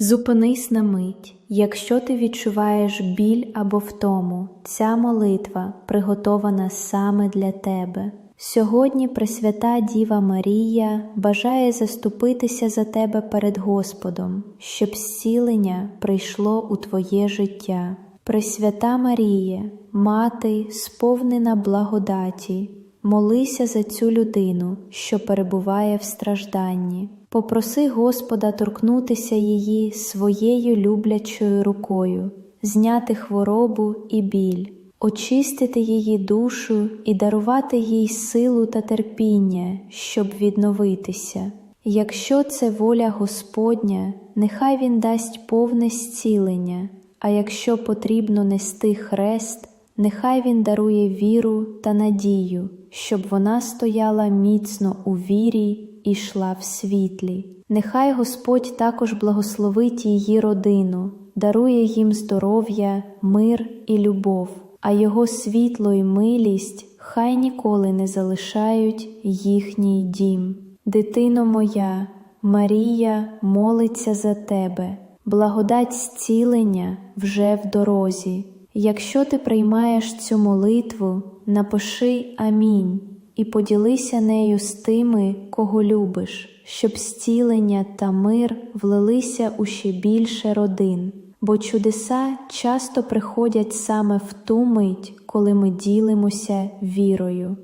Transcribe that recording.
Зупинись на мить, якщо ти відчуваєш біль або втому, ця молитва приготована саме для тебе. Сьогодні Пресвята Діва Марія бажає заступитися за тебе перед Господом, щоб зцілення прийшло у твоє життя. Пресвята Маріє, мати, сповнена благодаті, молися за цю людину, що перебуває в стражданні. Попроси Господа торкнутися її своєю люблячою рукою, зняти хворобу і біль, очистити її душу і дарувати їй силу та терпіння, щоб відновитися. Якщо це воля Господня, нехай Він дасть повне зцілення, а якщо потрібно нести хрест, нехай Він дарує віру та надію, щоб вона стояла міцно у вірі і йшла в світлі. Нехай Господь також благословить її родину, дарує їм здоров'я, мир і любов, а Його світло і милість хай ніколи не залишають їхній дім. Дитино моя, Марія молиться за тебе, благодать зцілення вже в дорозі. Якщо ти приймаєш цю молитву, напиши Амінь і поділися нею з тими, кого любиш, щоб зцілення та мир влилися у ще більше родин, бо чудеса часто приходять саме в ту мить, коли ми ділимося вірою.